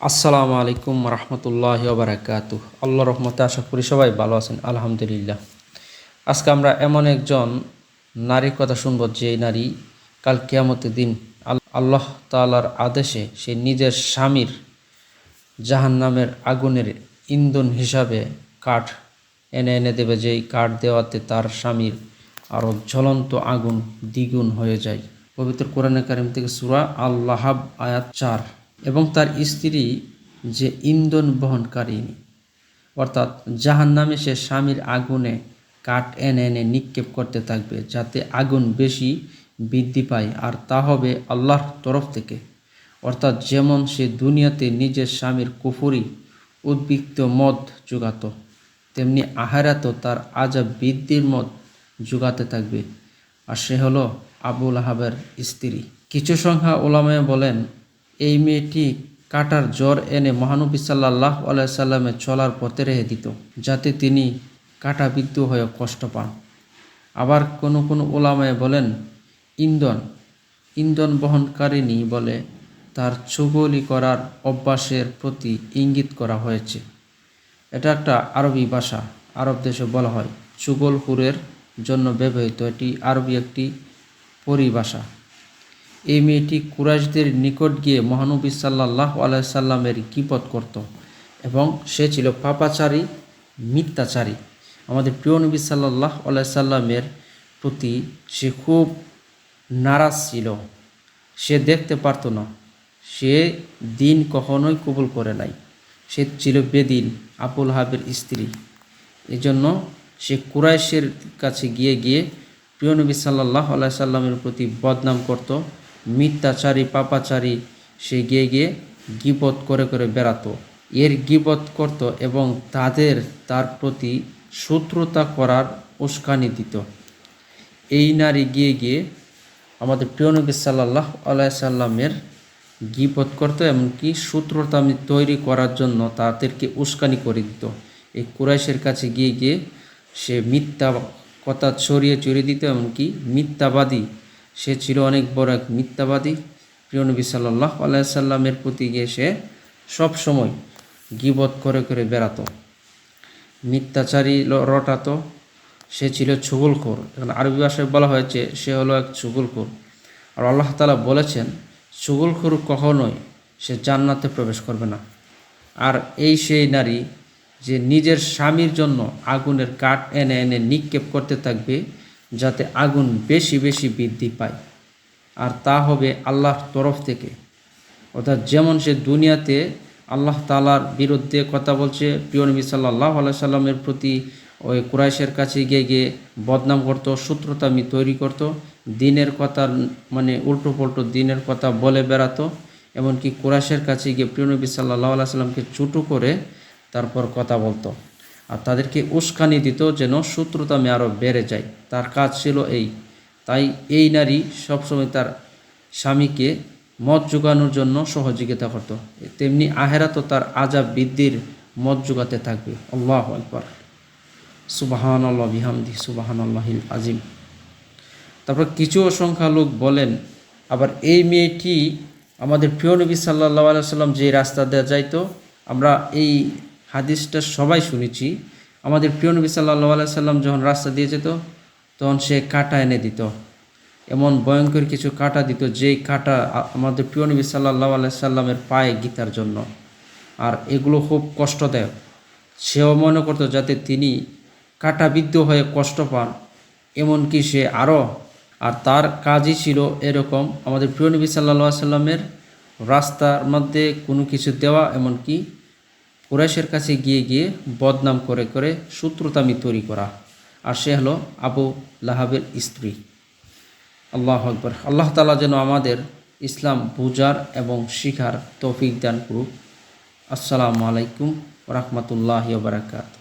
আসসালামু আলাইকুম রহমতুল্লাহ বারাকাত আল্লাহ রহমতে আশা করি সবাই ভালো আছেন, আলহামদুলিল্লাহ। আজকে আমরা এমন একজন নারীর কথা শুনব, যে নারী কাল কিয়ামতের দিন আল্লাহ তালার আদেশে সে নিজের স্বামীর জাহান্নামের আগুনের ইন্ধন হিসাবে কাঠ এনে এনে দেবে, যেই কাঠ দেওয়াতে তার স্বামীর আরও জ্বলন্ত আগুন দ্বিগুণ হয়ে যায়। পবিত্র কোরআনে কারিম থেকে সুরা আল্লাহাব আয়াত চার। এবং তার স্ত্রী যে ইন্ধন বহনকারিনী অর্থাৎ জাহান নামে সে স্বামীর আগুনে কাঠ এনে এনে নিক্ষেপ করতে থাকবে যাতে আগুন বেশি বৃদ্ধি পায়, আর তা হবে আল্লাহর তরফ থেকে। অর্থাৎ যেমন সে দুনিয়াতে নিজের স্বামীর কুফুরি উদ্বৃত্ত মদ যোগাত তেমনি আহারাত তার আজাব বৃদ্ধির মদ যোগাতে থাকবে। আর সে হলো আবুল আহাবের স্ত্রী। কিছু সংখ্যা ওলামায় বলেন এই মেয়েটি কাটার জ্বর এনে মহানবী সাল্লাহ আলাইসাল্লামে চলার পথে রেখে দিত, যাতে তিনি কাটাবিদ্ধ হয়ে কষ্ট পান। আবার কোনো কোনো ওলামায় বলেন, ইন্ধন ইন্ধন বহনকারিনী বলে তার চুগলি করার অভ্যাসের প্রতি ইঙ্গিত করা হয়েছে। এটা একটা আরবি ভাষা, আরব দেশে বলা হয় চুগলহুরের জন্য ব্যবহৃত। এটি আরবি একটি পরিভাষা। এই মেয়েটি কুরাইশদের নিকট গিয়ে মহানবী সাল্লাহ আলাইসাল্লামের কিপত করত এবং সে ছিল পাপাচারী, মিথ্যাচারী। আমাদের প্রিয় নবী সাল্লাহ আলাইসাল্লামের প্রতি সে খুব নারাজ ছিল। সে দেখতে পারতো না। সে দিন কখনোই কবুল করে নাই। সে ছিল বেদিন, আবুল হাবের স্ত্রী। এজন্য সে কুরাইশের কাছে গিয়ে গিয়ে প্রিয় নবী সাল্লাহ আলাই সাল্লামের প্রতি বদনাম করত। মিথ্যাচারী, পাপাচারী, সে গিয়ে গিয়ে গিবত করে করে বেড়াতো। এর গিবত করত এবং তাদের তার প্রতি শত্রুতা করার উস্কানি দিত। এই নারী গিয়ে গিয়ে আমাদের প্রিয় নবী সাল্লাহ আলাই সাল্লামের গিবত করতো এমনকি শত্রুতা তৈরি করার জন্য তাদেরকে উস্কানি করে দিত। এই কুরাইশের কাছে গিয়ে গিয়ে সে মিথ্যা কথা ছড়িয়ে চড়িয়ে দিত, এমনকি মিথ্যাবাদী সে ছিল অনেক বড় এক মিথ্যাবাদী। প্রিয় নবী সাল্লাহ আলাইসাল্লামের প্রতি গিয়ে সে সবসময় গিবত করে করে বেড়াতো। মিথ্যাচারী রটাতো। সে ছিল ছুগুলখোর। এখন আরবি ভাষায় বলা হয়েছে সে হলো এক ছুগুলখোর। আর আল্লাহ তালা বলেছেন, ছুগুলখোর কখনোই সে জান্নাতে প্রবেশ করবে না। আর এই সেই নারী যে নিজের স্বামীর জন্য আগুনের কাঠ এনে এনে নিক্ষেপ করতে থাকবে যাতে আগুন বেশি বেশি বৃদ্ধি পায়। আর তা হবে আল্লাহর তরফ থেকে। অর্থাৎ যেমন সে দুনিয়াতে আল্লাহ তালার বিরুদ্ধে কথা বলছে, প্রিয় নবী সাল্লাহ সাল্লামের প্রতি ওই কুরাইশের কাছে গিয়ে গিয়ে বদনাম করতো, শত্রুতামি তৈরি করত, দিনের কথা মানে উল্টো পাল্টো দিনের কথা বলে বেড়াতো। এমনকি কুরাইশের কাছে গিয়ে প্রিয় নবী সাল্লাহ সাল্লামকে চুটু করে তারপর কথা বলতো। আর তাদেরকে উস্কানি দিত যেন শত্রুতামি আরও বেড়ে যায়। তার কাজ ছিল এই। তাই এই নারী সবসময় তার স্বামীকে মদ যোগানোর জন্য সহযোগিতা করত। তেমনি আহেরাতও তার আজাব বৃদ্ধির মদ যোগাতে থাকবে। আল্লাহ একবার সুবাহান আল্লাহ বিহামদি সুবাহান আল্লাহিল আজিম তারপর কিছু অসংখ্যা লোক বলেন, আবার এই মেয়েটি আমাদের প্রিয় নবী সাল্লাহ সাল্লাম যে রাস্তা দেওয়া যাইতো, আমরা এই হাদিসটা সবাই শুনেছি। আমাদের প্রিয় নবী সাল্লাহ সাল্লাম যখন রাস্তা দিয়ে যেত, তখন সে কাটা এনে দিত। এমন ভয়ঙ্কর কিছু কাটা দিত, যেই কাটা আমাদের প্রিয় নবী সাল্লাহ সাল্লামের পায়ে গীতার জন্য। আর এগুলো খুব কষ্টদায়ক। সেও মনে করতো যাতে তিনি কাটাবিদ্ধ হয়ে কষ্ট পান। এমনকি সে আরও, আর তার কাজই ছিল এরকম। আমাদের প্রিয় নবী সাল্লা সাল্লামের রাস্তার মধ্যে কোনো কিছু দেওয়া, এমনকি কুরাইশের কাছে গিয়ে গিয়ে বদনাম করে করে শত্রুতামি তৈরি করা। আর সে হলো আবু লাহাবের স্ত্রী। আল্লাহ আকবর। আল্লাহ তালা যেন আমাদের ইসলাম বুজার এবং শিখার তৌফিক দান করুক। আসসালামু আলাইকুম রহমতুল্লাহ বারাকাত।